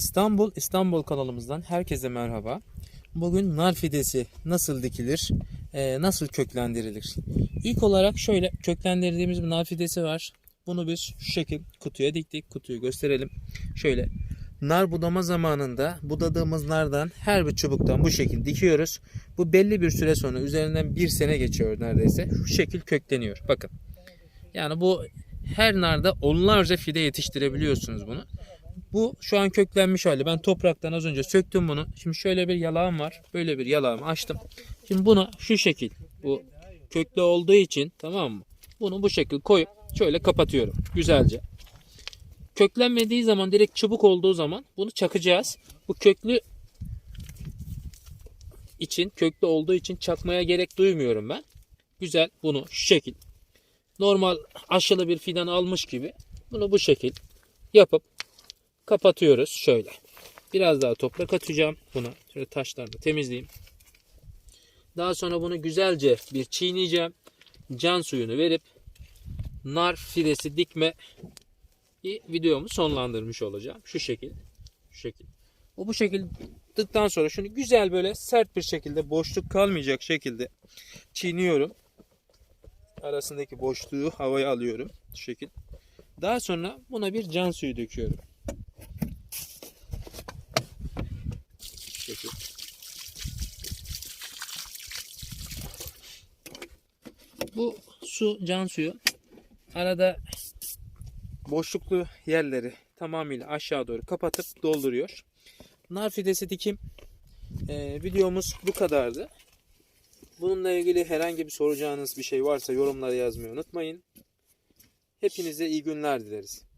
İstanbul İstanbul kanalımızdan herkese merhaba. Bugün nar fidesi nasıl dikilir, e, nasıl köklendirilir? İlk olarak şöyle köklendirdiğimiz bir nar fidesi var. Bunu biz şu şekil kutuya diktik. Kutuyu gösterelim. Şöyle nar budama zamanında budadığımız nardan her bir çubuktan bu şekil dikiyoruz. Bu belli bir süre sonra üzerinden bir sene geçiyor neredeyse. Şu şekil kökleniyor. Bakın. Yani bu her narda onlarca fide yetiştirebiliyorsunuz bunu. Bu şu an köklenmiş hali. Ben topraktan az önce söktüm bunu. Şimdi şöyle bir yalağım var. Böyle bir yalağımı açtım. Şimdi buna şu şekil bu köklü olduğu için tamam mı? Bunu bu şekil koyup şöyle kapatıyorum. Güzelce. Köklenmediği zaman direkt çubuk olduğu zaman bunu çakacağız. Bu köklü için köklü olduğu için çakmaya gerek duymuyorum ben. Güzel bunu şu şekil normal aşılı bir fidan almış gibi bunu bu şekil yapıp kapatıyoruz şöyle. Biraz daha toprak atacağım buna. Şöyle taşlarını temizleyeyim. Daha sonra bunu güzelce bir çiğneyeceğim. Can suyunu verip nar fidesi dikme videomu sonlandırmış olacağım. Şu şekil. Şu şekil. O bu şekil dıktan sonra şunu güzel böyle sert bir şekilde boşluk kalmayacak şekilde çiğniyorum arasındaki boşluğu havaya alıyorum. Şu şekil. Daha sonra buna bir can suyu döküyorum. Bu su can suyu arada boşluklu yerleri tamamıyla aşağı doğru kapatıp dolduruyor. Nar fidesi dikim e, videomuz bu kadardı. Bununla ilgili herhangi bir soracağınız bir şey varsa yorumlara yazmayı unutmayın. Hepinize iyi günler dileriz.